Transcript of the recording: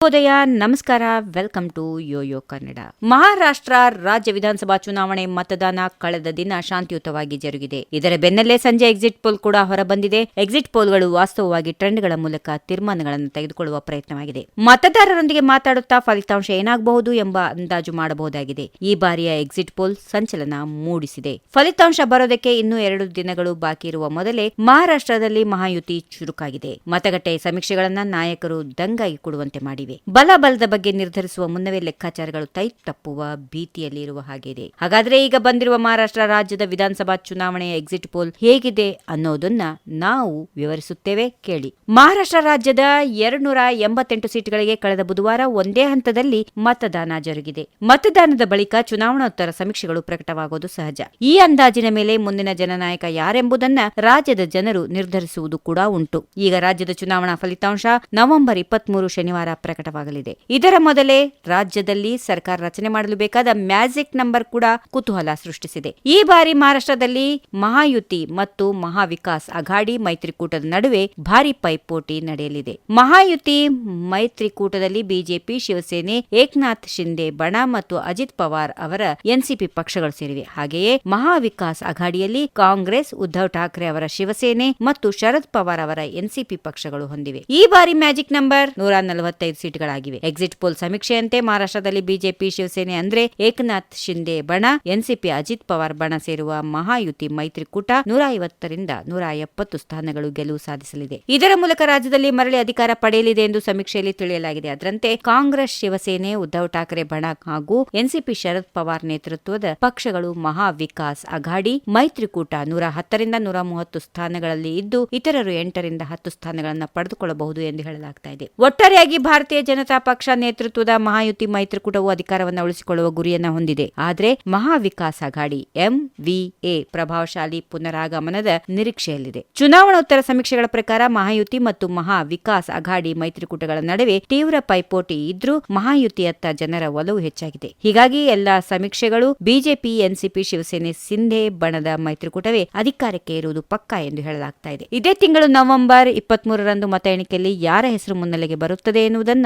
ಶುಭೋದಯ ನಮಸ್ಕಾರ. Welcome to Yoyo Kannada Maharashtra ರಾಜ್ಯ ವಿಧಾನಸಭಾ ಚುನಾವಣೆ ಮತದಾನ ಕಳೆದ ದಿನ ಶಾಂತಿಯುತವಾಗಿ ಜರುಗಿದೆ. ಇದರ ಬೆನ್ನಲ್ಲೇ ಸಂಜೆ ಎಕ್ಸಿಟ್ ಪೋಲ್ ಕೂಡ ಹೊರಬಂದಿದೆ. ಎಕ್ಸಿಟ್ ಪೋಲ್ಗಳು ವಾಸ್ತವವಾಗಿ ಟ್ರೆಂಡ್ಗಳ ಮೂಲಕ ತೀರ್ಮಾನಗಳನ್ನು ತೆಗೆದುಕೊಳ್ಳುವ ಪ್ರಯತ್ನವಾಗಿದೆ. ಮತದಾರರೊಂದಿಗೆ ಮಾತಾಡುತ್ತಾ ಫಲಿತಾಂಶ ಏನಾಗಬಹುದು ಎಂಬ ಅಂದಾಜು ಮಾಡಬಹುದಾಗಿದೆ. ಈ ಬಾರಿಯ ಎಕ್ಸಿಟ್ ಪೋಲ್ ಸಂಚಲನ ಮೂಡಿಸಿದೆ. ಫಲಿತಾಂಶ ಬರೋದಕ್ಕೆ ಇನ್ನೂ ಎರಡು ದಿನಗಳು ಬಾಕಿ ಇರುವ ಮೊದಲೇ ಮಹಾರಾಷ್ಟ್ರದಲ್ಲಿ ಮಹಾಯುತಿ ಚುರುಕಾಗಿದೆ. ಮತಗಟ್ಟೆ ಸಮೀಕ್ಷೆಗಳನ್ನ ನಾಯಕರು ದಂಗಾಗಿ ಕೊಡುವಂತೆ ಮಾಡಿವೆ ಬಲ ಬಲದ ಬಗ್ಗೆ ನಿರ್ಧರಿಸುವ ಮುನ್ನವೇ ಲೆಕ್ಕಾಚಾರಗಳು ತೈ ತಪ್ಪುವ ಭೀತಿಯಲ್ಲಿ ಇರುವ ಹಾಗೆ ಇದೆ ಹಾಗಾದ್ರೆ ಈಗ ಬಂದಿರುವ ಮಹಾರಾಷ್ಟ್ರ ರಾಜ್ಯದ ವಿಧಾನಸಭಾ ಚುನಾವಣೆಯ ಎಕ್ಸಿಟ್ ಪೋಲ್ ಹೇಗಿದೆ ಅನ್ನೋದನ್ನ ನಾವು ವಿವರಿಸುತ್ತೇವೆ ಕೇಳಿ. ಮಹಾರಾಷ್ಟ್ರ ರಾಜ್ಯದ ಎರಡ್ನೂರ ಎಂಬತ್ತೆಂಟು ಸೀಟ್ಗಳಿಗೆ ಕಳೆದ ಬುಧವಾರ ಒಂದೇ ಹಂತದಲ್ಲಿ ಮತದಾನ ಜರುಗಿದೆ. ಮತದಾನದ ಬಳಿಕ ಚುನಾವಣೋತ್ತರ ಸಮೀಕ್ಷೆಗಳು ಪ್ರಕಟವಾಗುವುದು ಸಹಜ. ಈ ಅಂದಾಜಿನ ಮೇಲೆ ಮುಂದಿನ ಜನನಾಯಕ ಯಾರೆಂಬುದನ್ನ ರಾಜ್ಯದ ಜನರು ನಿರ್ಧರಿಸುವುದು ಕೂಡ ಉಂಟು. ಈಗ ರಾಜ್ಯದ ಚುನಾವಣಾ ಫಲಿತಾಂಶ ನವೆಂಬರ್ ಇಪ್ಪತ್ಮೂರು ಶನಿವಾರ ಪ್ರಕಟವಾಗಲಿದೆ ಇದರ ಮೊದಲೇ ರಾಜ್ಯದಲ್ಲಿ ಸರ್ಕಾರ ರಚನೆ ಮಾಡಲು ಬೇಕಾದ ಮ್ಯಾಜಿಕ್ ನಂಬರ್ ಕೂಡ ಕುತೂಹಲ ಸೃಷ್ಟಿಸಿದೆ. ಈ ಬಾರಿ ಮಹಾರಾಷ್ಟ್ರದಲ್ಲಿ ಮಹಾಯುತಿ ಮತ್ತು ಮಹಾವಿಕಾಸ್ ಅಘಾಡಿ ಮೈತ್ರಿಕೂಟದ ನಡುವೆ ಭಾರಿ ಪೈಪೋಟಿ ನಡೆಯಲಿದೆ. ಮಹಾಯುತಿ ಮೈತ್ರಿಕೂಟದಲ್ಲಿ ಬಿಜೆಪಿ, ಶಿವಸೇನೆ, ಏಕನಾಥ್ ಶಿಂದೆ ಬಣ ಮತ್ತು ಅಜಿತ್ ಪವಾರ್ ಅವರ ಎನ್ಸಿಪಿ ಪಕ್ಷಗಳು ಸೇರಿವೆ. ಹಾಗೆಯೇ ಮಹಾವಿಕಾಸ್ ಅಘಾಡಿಯಲ್ಲಿ ಕಾಂಗ್ರೆಸ್, ಉದ್ಧವ್ ಠಾಕ್ರೆ ಅವರ ಶಿವಸೇನೆ ಮತ್ತು ಶರದ್ ಪವಾರ್ ಅವರ ಎನ್ಸಿಪಿ ಪಕ್ಷಗಳು ಹೊಂದಿವೆ. ಈ ಬಾರಿ ಮ್ಯಾಜಿಕ್ ನಂಬರ್ ನೂರ ನಲವತ್ತೈದು ಸೀಟ್ಗಳಾಗಿವೆ. ಎಕ್ಸಿಟ್ ಪೋಲ್ ಸಮೀಕ್ಷೆಯಂತೆ ಮಹಾರಾಷ್ಟ್ರದಲ್ಲಿ ಬಿಜೆಪಿ, ಶಿವಸೇನೆ ಅಂದ್ರೆ ಏಕನಾಥ್ ಶಿಂದೆ ಬಣ, ಎನ್ಸಿಪಿ ಅಜಿತ್ ಪವಾರ್ ಬಣ ಸೇರುವ ಮಹಾಯುತಿ ಮೈತ್ರಿಕೂಟ ನೂರ ಐವತ್ತರಿಂದ ನೂರ ಎಪ್ಪತ್ತು ಸ್ಥಾನಗಳು ಗೆಲುವು ಸಾಧಿಸಲಿದೆ. ಇದರ ಮೂಲಕ ರಾಜ್ಯದಲ್ಲಿ ಮರಳಿ ಅಧಿಕಾರ ಪಡೆಯಲಿದೆ ಎಂದು ಸಮೀಕ್ಷೆಯಲ್ಲಿ ತಿಳಿಯಲಾಗಿದೆ. ಅದರಂತೆ ಕಾಂಗ್ರೆಸ್, ಶಿವಸೇನೆ, ಉದ್ಧವ್ ಠಾಕ್ರೆ ಬಣ ಹಾಗೂ ಎನ್ಸಿಪಿ ಶರದ್ ಪವಾರ್ ನೇತೃತ್ವದ ಪಕ್ಷಗಳು ಮಹಾ ವಿಕಾಸ್ ಅಘಾಡಿ, ಮೈತ್ರಿಕೂಟ ನೂರ ಹತ್ತರಿಂದ ನೂರ ಮೂವತ್ತು ಸ್ಥಾನಗಳಲ್ಲಿ ಇದ್ದು, ಇತರರು ಎಂಟರಿಂದ ಹತ್ತು ಸ್ಥಾನಗಳನ್ನು ಪಡೆದುಕೊಳ್ಳಬಹುದು ಎಂದು ಹೇಳಲಾಗ್ತಾ ಒಟ್ಟಾರೆಯಾಗಿ ಭಾರತೀಯ ಜನತಾ ಪಕ್ಷ ನೇತೃತ್ವದ ಮಹಾಯುತಿ ಮೈತ್ರಿಕೂಟವು ಅಧಿಕಾರವನ್ನು ಉಳಿಸಿಕೊಳ್ಳುವ ಗುರಿಯನ್ನ ಹೊಂದಿದೆ. ಆದರೆ ಮಹಾವಿಕಾಸ್ ಅಘಾಡಿ ಎಂವಿಎ ಪ್ರಭಾವಶಾಲಿ ಪುನರಾಗಮನದ ನಿರೀಕ್ಷೆಯಲ್ಲಿದೆ. ಚುನಾವಣೋತ್ತರ ಸಮೀಕ್ಷೆಗಳ ಪ್ರಕಾರ ಮಹಾಯುತಿ ಮತ್ತು ಮಹಾ ವಿಕಾಸ್ ಅಘಾಡಿ ಮೈತ್ರಿಕೂಟಗಳ ನಡುವೆ ತೀವ್ರ ಪೈಪೋಟಿ ಇದ್ರೂ ಮಹಾಯುತಿಯತ್ತ ಜನರ ಒಲವು ಹೆಚ್ಚಾಗಿದೆ. ಹೀಗಾಗಿ ಎಲ್ಲಾ ಸಮೀಕ್ಷೆಗಳು ಬಿಜೆಪಿ ಎನ್ಸಿಪಿ ಶಿವಸೇನೆ, ಸಿಂಧೆ ಬಣದ ಮೈತ್ರಿಕೂಟವೇ ಅಧಿಕಾರಕ್ಕೆ ಇರುವುದು ಪಕ್ಕಾ ಎಂದು ಹೇಳಲಾಗ್ತಾ ಇದೆ. ಇದೇ ತಿಂಗಳು ನವೆಂಬರ್ ಇಪ್ಪತ್ಮೂರರಂದು ಮತ ಎಣಿಕೆಯಲ್ಲಿ ಯಾರ ಹೆಸರು ಮುನ್ನೆಲೆಗೆ ಬರುತ್ತದೆ ಎನ್ನುವುದನ್ನ